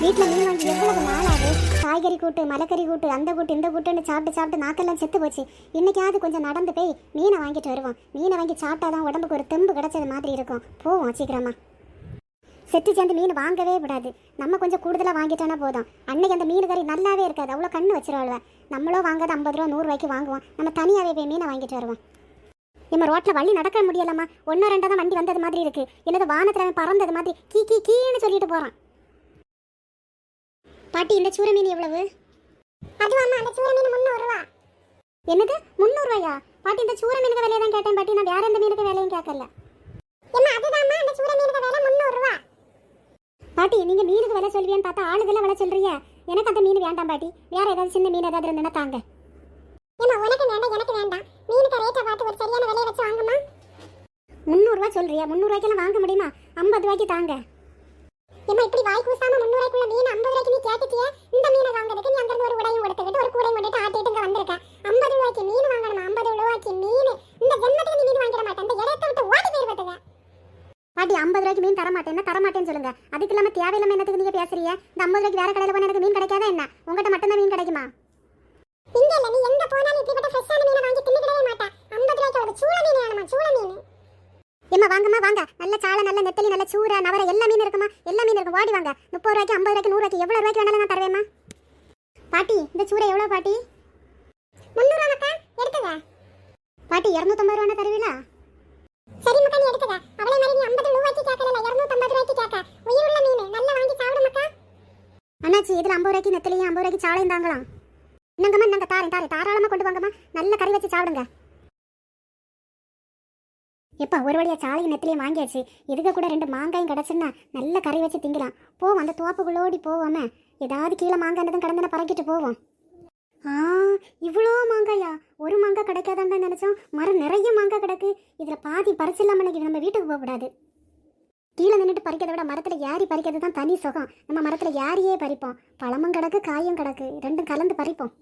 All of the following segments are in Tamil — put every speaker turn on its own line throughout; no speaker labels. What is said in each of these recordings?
வீட்டில் மீன் வாங்கி எவ்வளவு நாளாகும் காய்கறி கூட்டு மலைக்கறி கூட்டு அந்த கூட்டு இந்த கூட்டுன்னு சாப்பிட்டு சாப்பிட்டு நாக்கெல்லாம் செத்து போச்சு. இன்னைக்காவது கொஞ்சம் நடந்து போய் மீனை வாங்கிட்டு வருவோம். மீனை வாங்கி சாப்பிட்டாதான் உடம்புக்கு ஒரு தெம்பு கிடைச்சது மாதிரி இருக்கும். போவோம் சீக்கிரமா. செத்து சேர்ந்து மீன் வாங்கவே விடாது. நம்ம கொஞ்சம் கூடுதலாக வாங்கிட்டோன்னா போதும். அன்னைக்கு அந்த மீன் கறி நல்லாவே இருக்காது. அவ்வளோ கண்ணு வச்சிருவாள்வ. நம்மளோ வாங்காத ஐம்பது ரூபா நூறுரூவாய்க்கு வாங்குவோம். நம்ம தனியாகவே போய் மீனை வாங்கிட்டு வருவோம். நம்ம ரோட்டில் வழி நடக்க முடியலம்மா. ஒன்றோ ரெண்டாக தான் வண்டி வந்தது மாதிரி இருக்கு. என்னது வானத்தில் பறந்தது மாதிரி கீ கீ கீன்னு சொல்லிட்டு போகிறான் பாட்டி இந்த சூர மீன் எவ்வளவு? அது அம்மா அந்த சூர மீன் முந்நூறுரூவா என்னது? முந்நூறுரூவாயா பாட்டி இந்த சூர மீனுக்கு விலையை தான் கேட்டேன் பாட்டி. நான் வேற எந்த மீனுக்கு விலையும் கேட்கல. அம்மா அதுதாம்மா அந்த சூர மீனுக்கு விலை முந்நூறுரூவா பாட்டி நீங்க மீனுக்கு விலை சொல்வியான்னு பார்த்தா ஆளுதெல்லாம் விலை சொல்றீங்க. எனக்கு அந்த மீன் வேண்டாம் பாட்டி. வேற ஏதாவது சின்ன மீன் ஏதாவது இருந்ததுன்னா தாங்க. ஏமா உனக்கு வேண்டாம் எனக்கு வேண்டாம். மீனுக்கு ரேட்டை பார்த்து ஒரு சரியான விலையை வச்சு வாங்குமா? முந்நூறுரூவா சொல்றியா? முந்நூறுவாய்க்கெல்லாம் வாங்க முடியுமா? ஐம்பது ரூபாய்க்கு தாங்க. ஏமா இப்படி வாய் கூசாம முந்நூறுவாய்க்குள்ள மீன் ஐம்பது ரூபாய்க்கு நீ கேட்டுட்டியே? இந்த மீனை வாங்குறதுக்கு நீ அங்கிருந்து ஒரு உடையும் கொடுத்துக்கிட்டு ஒரு கூடையும் கொண்டுட்டு ஆட்டிட்டு இங்க வந்திருக்க. ஐம்பது ரூபாய்க்கு மீன் வாங்கணுமா? ஐம்பது ரூபாய்க்கு மீன். இந்த ஜென்மத்துக்கு நீ மீன் வாங்கிட மாட்டேன். இந்த இடத்தை விட்டு ஓடி போயிருப்பதுங்க பாட்டி ஐம்பது ரூபாய்க்கு மீன் தர மாட்டேன்னா தர மாட்டேன்னு சொல்லுங்க. அதுக்கு இல்லாம தேவையில்லாம என்னத்துக்கு நீங்க பேசுறீங்க? இந்த ஐம்பது ரூபாய்க்கு வேற கடையில போனா எனக்கு மீன் கிடைக்காதா என்ன? உங்ககிட்ட மட்டும் தான் மீன் கிடைக்குமா? இங்க இல்ல நீ எங்க போனாலும் இப்படிப்பட்ட ஃப்ரெஷ்ஷான மீனை வாங்கி தின்னுக்கிடவே மாட்டா ஐம்பது ரூபாய்க்கு ஒரு சூள மீன் வேணுமா? சூள மீன். ஏமா வாங்கம்மா வாங்க. நல்ல சாலை நல்ல நெத்தலி நல்ல சூற நவர எல்லா மீன் இருக்குமா? எல்லா மீன் இருக்கும். ஓடி வாங்க. முப்பது ரூபாய்க்கு ஐம்பது ரூபாய்க்கு நூறு ரூபாய்க்கு எவ்வளோ ரூபாய்க்கு வேணாலும் நான் தருவேம்மா. பாட்டி இந்த சூற எவ்வளோ பாட்டி? முந்நூறு மக்கா எடுத்துங்க பாட்டி இரநூத்தம்பது ரூபா தருவீங்களா சரி மக்கா நீ எடுத்துக்க. அவளே மாதிரி நீ 50 ரூபாய்க்கு கேட்கல 250 ரூபாய்க்கு கேட்க. உயிருள்ள மீன். நல்லா வாங்கி சாப்பிடு மக்கா. அண்ணாச்சி இதில் ஐம்பது ரூபாய்க்கு நெத்தலியும் 50 ரூபாய்க்கு சாலையும் தாங்களாம் என்னங்கம்மா நாங்க தாரேன் தாரேன். தாராளமாக கொண்டு வாங்கம்மா. நல்ல கறி வச்சு சாப்பிடுங்க. எப்பா ஒரு வழியாக சாலையும் நெத்திலையும் வாங்கியாச்சு. இதுக்கு கூட ரெண்டு மாங்காயும் கிடச்சுன்னா நல்ல கறி வச்சு திங்கலாம். போவோம் அந்த தோப்புக்குள்ளோடி போவோமே. ஏதாவது கீழே மாங்காய் கடந்தன பறக்கிட்டு போவோம். ஆ இவ்வளோ மாங்காயா? ஒரு மாங்காய் கிடைக்காதான்னு தான் நினச்சோம். மரம் நிறைய மாங்காய் கிடக்கு. இதில் பாதி பறிச்சு இல்லாமல் நம்ம வீட்டுக்கு போகக்கூடாது கீழே நின்றுட்டு பறிக்கிறத விட மரத்தில் ஏறி பறிக்கிறது தான் தனி சுகம். நம்ம மரத்தில் ஏறியே பறிப்போம். பழமும் கிடக்கு காயும் கிடக்கு. ரெண்டும் கலந்து பறிப்போம்.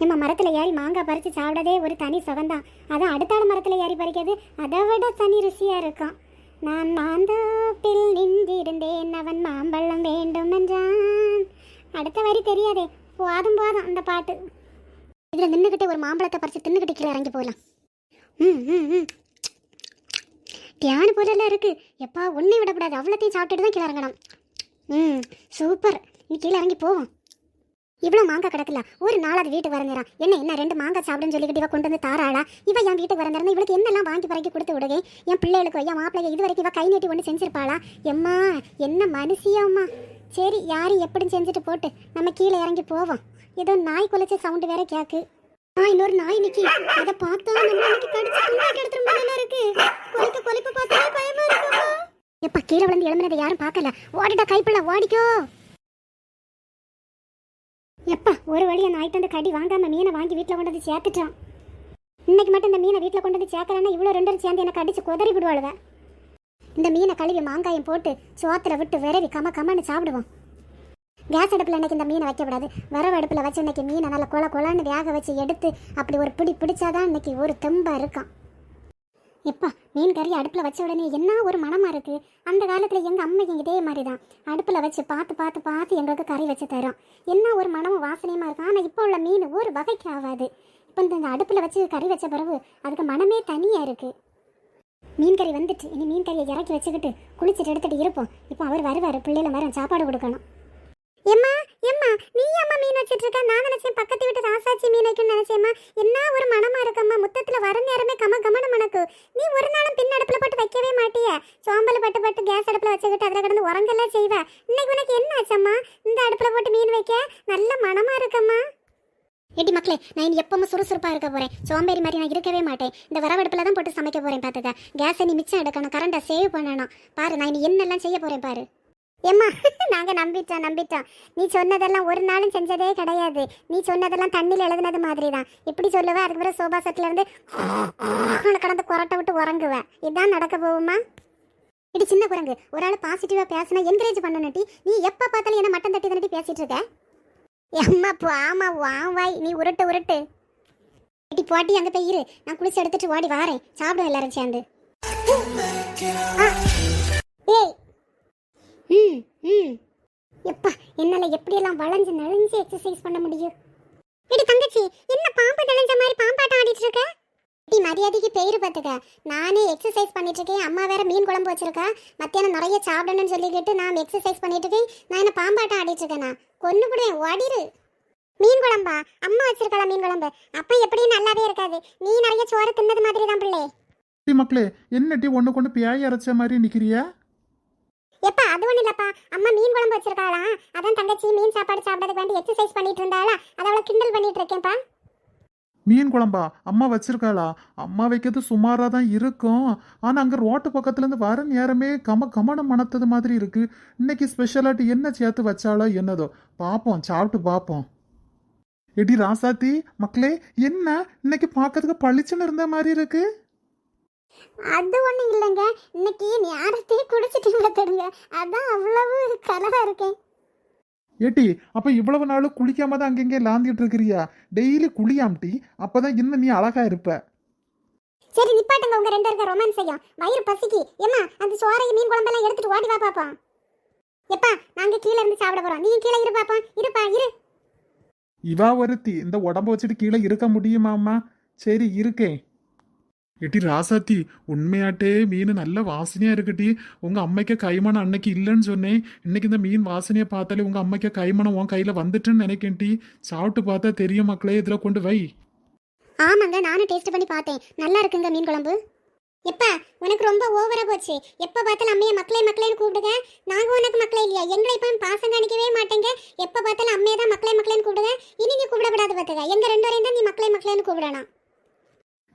நம்ம மரத்தில் ஏறி மாங்காய் பறித்து சாப்பிடதே ஒரு தனி சுகந்தான் அதான் அடுத்தால மரத்தில் ஏறி பறிக்கிறது அதை விட தனி ருசியாக இருக்கும். நான் மாந்தோப்பில் நின்றிருந்தேன் அவன் மாம்பழம் வேண்டும் என்றான். அடுத்த வரி தெரியாதே. போதும் போதும் அந்த பாட்டு. இதில் நின்றுக்கிட்டே ஒரு மாம்பழத்தை பறித்து தின்னுக்கிட்டு கீழே இறங்கி போகலாம் ம் ம் ம் தியான பொருளெல்லாம் இருக்குது எப்பா ஒன்றை விடக்கூடாது. அவ்வளோத்தையும் சாப்பிட்டுட்டு தான் கீழே இறங்கணும். ம் சூப்பர். நீ கீழே இறங்கி போவோம். இவ்வளோ மாங்காய் கிடக்கல ஒரு நாள் அது வீட்டுக்கு வரந்தேறான் என்ன என்ன ரெண்டு மாங்காய் சாப்பிடுன்னு சொல்லிக்கிட்டு இவ கொண்டு வந்து தாராளா? இவ என் வீட்டுக்கு வரந்தேறா இவளுக்கு என்னெல்லாம் வாங்கி பறக்கி கொடுத்து விடுங்க என் பிள்ளைகளுக்கு என் மாப்பிள்ளைக்கு இது வரைக்கும் இவ கை நீட்டி ஒன்று செஞ்சிருப்பாளா? எம்மா என்ன மனுஷியம்மா சரி யாரு எப்படின்னு செஞ்சுட்டு போட்டு நம்ம கீழே இறங்கி போவோம். ஏதோ நாய் குலைச்ச சவுண்டு வேற கேக்கு. ஆ இன்னொரு நாய் நிக்கி. அதை பார்த்தா நம்ம கடிச்சு துண்டாக்கி எடுத்துரும் போல இருக்கு? கொலைக்க கொலைப்பு பார்த்தா பயமா இருக்கு எப்பா கீழே விழுந்து எழுமினதை யாரும் பார்க்கல. ஓடிட்டா கைப்பிள்ள ஓடிக்கோ. எப்பா ஒரு வழி அந்த நாய்ட்டு வந்து கடி வாங்காம மீனை வாங்கி வீட்டில் கொண்டு வந்து சேர்த்துட்டான். இன்னைக்கு மட்டும் இந்த மீனை வீட்டில் கொண்டு வந்து சேர்க்கலன்னா இவ்வளோ ரெண்டு சேர்ந்து எனக்கு அடிச்சு குதறி விடுவாளுவ. இந்த மீனை கழுவி மாங்காயம் போட்டு சோத்துல விட்டு விரவி கம கமன்னு சாப்பிடுவோம். கேஸ் அடுப்பில் இன்னைக்கு இந்த மீனை வைக்கக்கூடாது. வரவு அடுப்பில் வச்சு இன்னைக்கு மீனை நல்லா கொல கொலான்னு வேக வச்சு எடுத்து அப்படி ஒரு பிடி பிடிச்சாதான் இன்னைக்கு ஒரு தெம்பாக இருக்கும் எப்பா மீன் கறி அடுப்பில் வச்ச உடனே என்ன ஒரு மனமாக இருக்கு? அந்த காலத்தில் எங்கள் அம்மைக்கு இதே மாதிரி தான் அடுப்பில் வச்சு பார்த்து பார்த்து பார்த்து எங்களுக்கு கறி வச்சு தரும். என்ன ஒரு மனமும் வாசனையுமா இருக்கும்? ஆனால் இப்போ உள்ள மீன் ஒரு வகைக்கு ஆகாது இப்போ இந்த அடுப்பில் வச்சு கறி வச்ச பிறகு அதுக்கு மனமே தனியாக இருக்குது மீன் கறி வந்துட்டு இனி மீன் கறியை இறக்கி வச்சுக்கிட்டு குளிச்சுட்டு எடுத்துட்டு இருப்போம். இப்போ அவர் வருவார் பிள்ளைல வர சாப்பாடு கொடுக்கணும். எம்மா எம்மா நீ அம்மா மீன் வச்சிட்டு இருக்க? நான் நினைச்சேன் பக்கத்து வீட்டு மனசாட்சி மீன் நினைச்சேம்மா என்ன ஒரு மனமா இருக்கம்மா? முத்தத்துல வர நேரமே கம கமன மணக்கு. நீ ஒரு நாளும் பின் அடுப்புல போட்டு வைக்கவே மாட்டிய. சோம்பல் பட்டு பட்டு கேஸ் அடுப்புல வச்சுக்கிட்டு அதில் கிடந்து உரங்கெல்லாம் செய்வ. இன்னைக்கு உனக்கு என்ன ஆச்சம்மா இந்த அடுப்புல போட்டு மீன் வைக்க? நல்ல மனமா இருக்கம்மா. எடி மக்களே நான் இனி எப்பவும் சுறுசுறுப்பா இருக்க போறேன். சோம்பேறி மாதிரி நான் இருக்கவே மாட்டேன். இந்த வரவடுப்பில் தான் போட்டு சமைக்க போறேன் பாத்துக்க. கேஸை நீ மிச்சம் எடுக்கணும். கரண்டை சேவ் பண்ணணும். பாரு நான் இனி என்னெல்லாம் செய்ய போறேன் பாரு. ஏம்மா நாங்கள் நம்பிட்டோம் நம்பிட்டோம். நீ சொன்னதெல்லாம் ஒரு நாளும் செஞ்சதே கிடையாது. நீ சொன்னதெல்லாம் தண்ணியில் எழுதுனது மாதிரி தான் இப்படி சொல்லுவேன் அதுக்கப்புறம் சோபா செட்ல இருந்து கடந்து குரட்டை விட்டு உறங்குவேன் இதான் நடக்க போகுமா? இடி சின்ன குரங்கு. ஒரு ஆள் பாசிட்டிவாக பேசினா என்கரேஜ் பண்ணணுட்டி நீ எப்போ பார்த்தாலும் என்ன மட்டம் தட்டி தட்டி பேசிட்டு இருக்க? எம்மா போ ஆமா வாய். நீ உருட்டு உருட்டு. இட்டி போட்டி அங்கே போய் இரு. நான் குளிச்சு எடுத்துட்டு ஓடி வாரேன். சாப்பிடுவேன் எல்லாரும் சேர்ந்து ஆ. ஏய் ம் ம் எப்பா என்னால எப்படியெல்லாம் வளைஞ்சு நெளிஞ்சு எக்ஸசைஸ் பண்ண முடியும்? இடி தங்கச்சி என்ன பாம்பு நெளிஞ்ச மாதிரி பாம்பாட்டம் ஆடிட்டு இருக்க? இப்படி மரியாதைக்கு பெயர் பார்த்துக்க நானே எக்ஸசைஸ் பண்ணிட்டு இருக்கேன். அம்மா வேற மீன் குழம்பு வச்சிருக்கா. மத்தியானம் நிறைய சாப்பிடணும்னு சொல்லிக்கிட்டு நான் எக்ஸசைஸ் பண்ணிட்டு இருக்கேன். நான் என்ன பாம்பாட்டம் ஆடிட்டு இருக்கேனா? கொன்னு கூட ஓடிரு. மீன் குழம்பா? அம்மா வச்சிருக்கா மீன் குழம்பு? அப்ப எப்படியும் நல்லாவே இருக்காது. நீ நிறைய சோறு தின்னது மாதிரி தான் பிள்ளை
மக்களே என்னட்டி ஒன்று கொண்டு பியாய் அரைச்ச மாதிரி நிற்கிறியா
எப்பா அது ஒன்றும் இல்லப்பா. அம்மா மீன் குழம்பு வச்சிருக்காளா அதான் தங்கச்சி மீன் சாப்பாடு சாப்பிடறதுக்கு வேண்டி எக்ஸசைஸ் பண்ணிட்டு இருந்தாளா. அதை அவளை கிண்டல் பண்ணிட்டு இருக்கேன்ப்பா.
மீன் குழம்பா? அம்மா வச்சிருக்காளா? அம்மா வைக்கிறது சுமாராக தான் இருக்கும். ஆனால் அங்கே ரோட்டு பக்கத்துலேருந்து வர நேரமே கம கமனம் மணத்தது மாதிரி இருக்கு. இன்னைக்கு ஸ்பெஷலாட்டி என்ன சேர்த்து வச்சாலோ என்னதோ. பார்ப்போம் சாப்பிட்டு பார்ப்போம் எடி ராசாத்தி மக்களே என்ன? இன்னைக்கு பார்க்கறதுக்கு பளிச்சுன்னு இருந்த மாதிரி இருக்குது
அது ஒண்ணும் இல்லைங்க. இன்னைக்கு நேரத்தையே குடிச்சிட்டீங்களா தெரியுங்க அதான் அவ்வளவு கலரா இருக்கேன்.
ஏட்டி அப்போ இவ்வளவு நாள் குளிக்காம தான் அங்கங்கே லாந்திட்டு இருக்கிறியா? டெய்லி குளியாம்டி அப்பதான் இன்னும் நீ அழகா இருப்ப.
சரி நிப்பாட்டுங்க. உங்க ரெண்டு இருக்க ரொமான்ஸ் செய்யும். வயிறு பசிக்கு. ஏம்மா அந்த சோறையை மீன் குழம்பெல்லாம் எடுத்துட்டு ஓடி வா பாப்போம். எப்பா நாங்க கீழே இருந்து சாப்பிட போறோம். நீ கீழே இரு பாப்போம். இருப்பா இரு.
இவா ஒருத்தி. இந்த உடம்ப வச்சுட்டு கீழே இருக்க முடியுமாம்மா? சரி இருக்கேன். எட்டி ராசாத்தி உண்மையாட்டே மீன் நல்ல வாசனையா இருக்குட்டி உங்க அம்மைக்கு கைமணம் அன்னைக்கு இல்லைன்னு சொன்னேன் இன்னைக்கு இந்த மீன் வாசனையை பார்த்தாலே உங்க அம்மைக்கு கைமணம் உன் கையில வந்துட்டுன்னு நினைக்கேன்டி சாப்பிட்டு பார்த்தா தெரியும் மக்களே இதில் கொண்டு வை
ஆமாங்க நானும் டேஸ்ட் பண்ணி பார்த்தேன் நல்லா இருக்குங்க மீன் குழம்பு எப்பா உனக்கு ரொம்ப ஓவரா போச்சு எப்ப பார்த்தாலும் அம்மைய மக்களே மக்களேன்னு கூப்பிடுங்க நாங்க உனக்கு மக்களே இல்லையா எங்களை இப்ப பாசம் காணிக்கவே மாட்டேங்க எப்ப பார்த்தாலும் அம்மையை தான் மக்களே மக்களேன்னு கூப்பிடுங்க இனி நீ கூப்பிடப்படாது பார்த்துக்க எங்க ரெண்டு வரையும் தான் நீ மக்களே மக்களேன்னு கூப்பிடணும்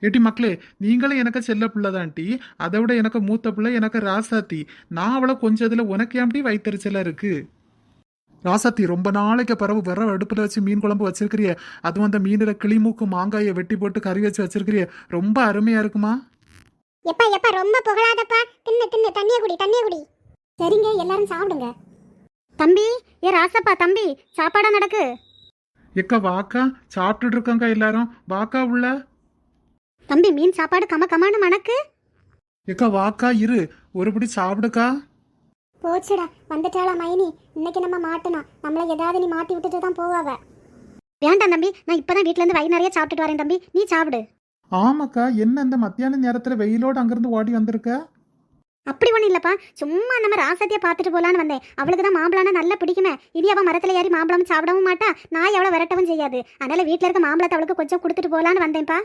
ஏட்டி மக்களே நீங்களும் எனக்கு செல்ல பிள்ளைதான் டி அதை விட எனக்கு மூத்த பிள்ளை எனக்கு ராசாத்தி. நான் அவளை கொஞ்சதுல உனக்கு ஏன்டி வைத்தறிச்சலா இருக்கு? ராசாத்தி ரொம்ப நாளைக்கு பிறகு விற அடுப்புல வச்சு மீன் குழம்பு வச்சிருக்கிறிய. அதுவும் அந்த மீனில் கிளிமூக்கு மாங்காயை வெட்டி போட்டு கறி வச்சு வச்சிருக்கிறிய. ரொம்ப அருமையா இருக்குமா?
எப்பா எப்பா ரொம்ப புகழாதப்பா. தின்னு தின்னு தண்ணிய குடி தண்ணிய குடி. சரிங்க எல்லாரும் சாப்பிடுங்க. தம்பி ஏ ராசப்பா தம்பி சாப்பாடா நடக்கு?
எக்கா வாக்கா சாப்பிட்டுட்டு இருக்காங்க எல்லாரும். வாக்கா உள்ள.
தம்பி மீன் சாப்பாடு கம கமான மணக்கு.
எக்கா வாக்கா இரு. ஒருபடி சாப்பிடுக்கா.
போச்சுடா வந்துட்டாளா மைனி. இன்னைக்கு நம்ம மாட்டணும். நம்மள ஏதாவது நீ மாட்டி விட்டுட்டு தான் போவாவ. வேண்டாம் தம்பி நான் இப்பதான் வீட்ல இருந்து வயிறு நிறைய சாப்பிட்டுட்டு வரேன் தம்பி. நீ சாப்பிடு.
ஆமாக்கா என்ன இந்த மத்தியான நேரத்துல வெயிலோடு அங்கிருந்து ஓடி வந்திருக்க?
அப்படி ஒன்றும் இல்லப்பா. சும்மா நம்ம ராசத்தியை பார்த்துட்டு போலான்னு வந்தேன். அவளுக்கு தான் மாம்பழம்னா நல்லா பிடிக்குமே. இனி அவள் மரத்தில் ஏறி மாம்பழம் சாப்பிடவும் மாட்டா. நாய் அவளை விரட்டவும் செய்யாது. அதனால வீட்டில் இருக்க மாம்பழத்தை அவளுக்கு கொஞ்சம் கொடுத்துட்டு போலான்னு வந்தேன்ப்பா.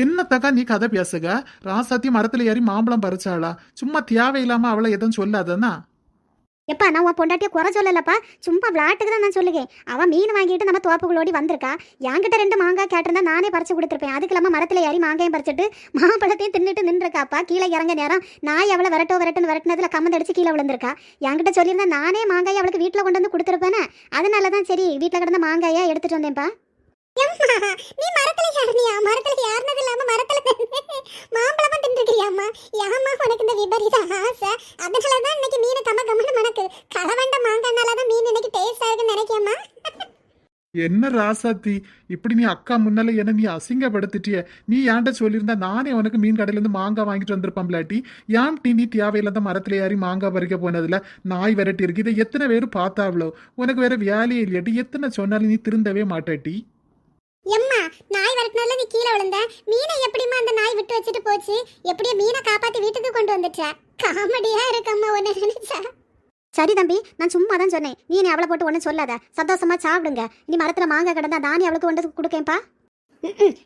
என்னத்தக்கா நீ கதை பேசுக? ராசாத்தி மரத்துல ஏறி மாம்பழம் பறிச்சாளா? சும்மா தேவையில்லாம அவளை எதுவும் சொல்லாதனா
எப்பா நான் உன் பொண்டாட்டியை குறை சொல்லலப்பா. சும்மா விளாட்டுக்கு தான் நான் சொல்லுகேன். அவன் மீன் வாங்கிட்டு நம்ம தோப்புகளோடி வந்திருக்கா. என்கிட்ட ரெண்டு மாங்காய் கேட்டிருந்தா நானே பறிச்சு கொடுத்துருப்பேன். அதுக்கு இல்லாமல் மரத்தில் ஏறி மாங்காயும் பறிச்சுட்டு மாம்பழத்தையும் தின்னுட்டு நின்றுருக்காப்பா. கீழே இறங்க நேரம். நாய் அவளை விரட்டோ விரட்டுன்னு விரட்டினதுல கம்மந்தடிச்சு கீழே விழுந்திருக்கா. என்கிட்ட சொல்லியிருந்தா நானே மாங்காயை அவளுக்கு வீட்டில் கொண்டு வந்து கொடுத்துருப்பேனே. அதனால தான் சரி வீட்டில் கிடந்த மாங்காயை எடுத்துட்டு வந்தேன்ப்பா. நீ மரத்துல ஏறினியா? மரத்துல ஏறினது இல்லாம மரத்துல மாம்பழமா தின்றுக்கிறியாம்மா யாமா உனக்கு இந்த விபரீத ஆசை? அதனால தான் இன்னைக்கு மீன் கம கமன்னு மணக்கு. களவண்ட மாங்கானால தான் மீன் இன்னைக்கு டேஸ்டா இருக்குன்னு நினைக்கியம்மா
என்ன ராசாத்தி? இப்படி நீ அக்கா முன்னால என்ன நீ அசிங்கப்படுத்திட்டிய. நீ ஏன்ட்ட சொல்லியிருந்தா நானே உனக்கு மீன் கடையில இருந்து மாங்காய் வாங்கிட்டு வந்திருப்பேன்லாட்டி ஏன் டீ நீ தேவையில்லாத மரத்துல ஏறி மாங்காய் பறிக்க போனதுல? நாய் விரட்டி இருக்கு இதை எத்தனை பேர் பார்த்தாவளோ? உனக்கு வேற வேலையே இல்லையாட்டி. எத்தனை சொன்னாலும் நீ திருந்தவே மாட்டாட்டி
எம்மா நாய் வரட்டினால நீ கீழே விழுந்த. மீனை எப்படிமா அந்த நாய் விட்டு வச்சுட்டு போச்சு? எப்படியோ மீனை காப்பாத்தி வீட்டுக்கு கொண்டு வந்துச்சா காமெடியா இருக்கம்மா உன்னை நினைச்சா. சரி தம்பி நான் சும்மா தான் சொன்னேன். நீ அவளை போட்டு ஒன்றும் சொல்லாத. சந்தோஷமா சாப்பிடுங்க. நீ மரத்துல மாங்காய் கிடந்தா தானி அவளுக்கு கொண்டு கொடுக்கேன்ப்பா.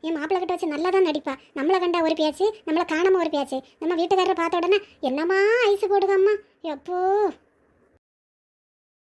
என் மாப்பிள்ளை கிட்ட வச்சு நல்லா தான் நடிப்பா. நம்மளை கண்டா ஒரு பேச்சு நம்மளை காணாம ஒரு பேச்சு. நம்ம வீட்டுக்காரரை பார்த்த உடனே என்னம்மா ஐஸ் போடுதம்மா? எப்போ?